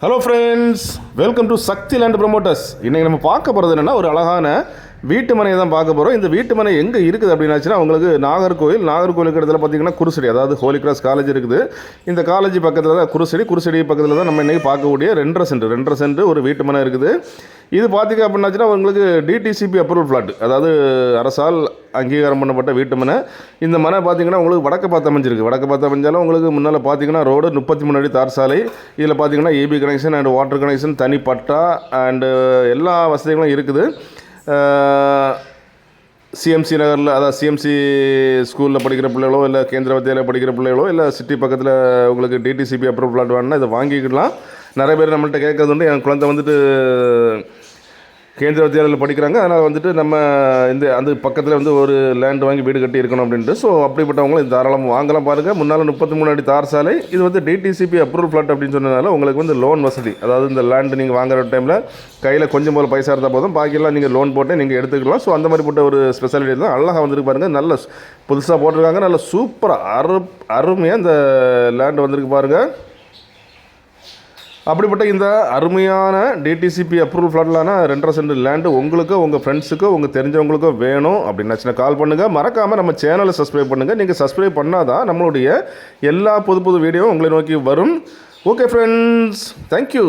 Hello friends welcome to Sakthi land promoters இன்றைக்கி நம்ம பார்க்க போகிறது என்னென்னா ஒரு அழகான வீட்டு மனையை தான் பார்க்க போகிறோம் இந்த வீட்டு மனை எங்கே இருக்குது அப்படின்னாச்சுன்னா உங்களுக்கு நாகர்கோவில் நாகர்கோவிலுக்கு இடத்துல பார்த்தீங்கன்னா குருசடி அதாவது ஹோலி கிராஸ் காலேஜ் இருக்குது. இந்த காலேஜ் பக்கத்தில் தான் குருசடி குருசடி பக்கத்தில் தான் நம்ம இன்றைக்கி பார்க்கக்கூடிய ரெண்டரை சென்ட் ரெண்டரை சென்ட் ஒரு வீட்டு மனை இருக்குது. இது பார்த்தீங்க அப்படின்னாச்சுன்னா உங்களுக்கு டிடிசிபி அப்ரூவல் ஃப்ளாட் அதாவது அரசால் அங்கீகாரம் பண்ணப்பட்ட வீட்டு மனை இந்த மனை பார்த்தீங்கன்னா உங்களுக்கு வடக்கு பார்த்து அமைஞ்சிருக்கு. வடக்கு பார்த்து அமைஞ்சாலும் உங்களுக்கு முன்னால் பார்த்தீங்கன்னா ரோடு முப்பத்தி மூணு அடி தார் சாலை. இதில் பார்த்தீங்கன்னா EB connection and water connection தனி பட்டா அண்டு எல்லா வசதிகளும் இருக்குது. சிஎம்சி நகரில் அதாவது சிஎம்சி ஸ்கூலில் படிக்கிற பிள்ளைகளோ இல்லை கேந்திர வித்தியாலயம் படிக்கிற பிள்ளைகளோ இல்லை சிட்டி பக்கத்தில் உங்களுக்கு டிடிசிபி அப்ரூவ் பிளாட் வேணும்னா இதை வாங்கிக்கலாம் நிறைய பேர் நம்மள்ட்ட கேட்கறது உண்டு. என் குழந்தை வந்துட்டு கேந்திர வித்தியாலயில் படிக்கிறாங்க. அதனால் வந்துட்டு நம்ம இந்த அந்த பக்கத்தில் வந்து ஒரு லேண்ட் வாங்கி வீடு கட்டி இருக்கணும் அப்படின்ட்டு. ஸோ அப்படிப்பட்டவங்களும் தாராளமாக வாங்கலாம் பாருங்கள் முன்னால் முப்பத்தி மூணு அடி தார் சாலை. இது வந்து டிடிசிபி அப்ரூவல் ஃப்ளாட் அப்படின்னு சொன்னதுனால உங்களுக்கு வந்து லோன் வசதி. அதாவது இந்த லேண்டு நீங்கள் வாங்குற டைமில் கையில் கொஞ்சம் போல் பைசா இருந்தால் போதும். பாக்கியெல்லாம் நீங்கள் லோன் போட்டு நீங்கள் எடுத்துக்கலாம். ஸோ அந்த மாதிரி போட்ட ஒரு ஸ்பெஷாலிட்டி தான். அழகாக வந்துருக்கு பாருங்கள் நல்ல புதுசாக போட்டிருக்காங்க. நல்ல சூப்பராக அரு அருமையாக இந்த லேண்ட் வந்திருக்கு பாருங்கள் அப்படிப்பட்ட இந்த அருமையான டிடிசிபி அப்ரூவல் ஃப்ளாட்லான ரெண்டரை சென்ட் லேண்டு உங்களுக்கு உங்கள் ஃப்ரெண்ட்ஸுக்கோ உங்கள் தெரிஞ்சவங்களுக்கோ வேணும் அப்படின்னாச்சுன்னா கால் பண்ணுங்கள் மறக்காமல் நம்ம சேனலை சப்ஸ்கிரைப் பண்ணுங்கள் நீங்கள் சப்ஸ்கிரைப் பண்ணால் தான் நம்மளுடைய எல்லா புது புது வீடியோவும் உங்களை நோக்கி வரும். Okay friends thank you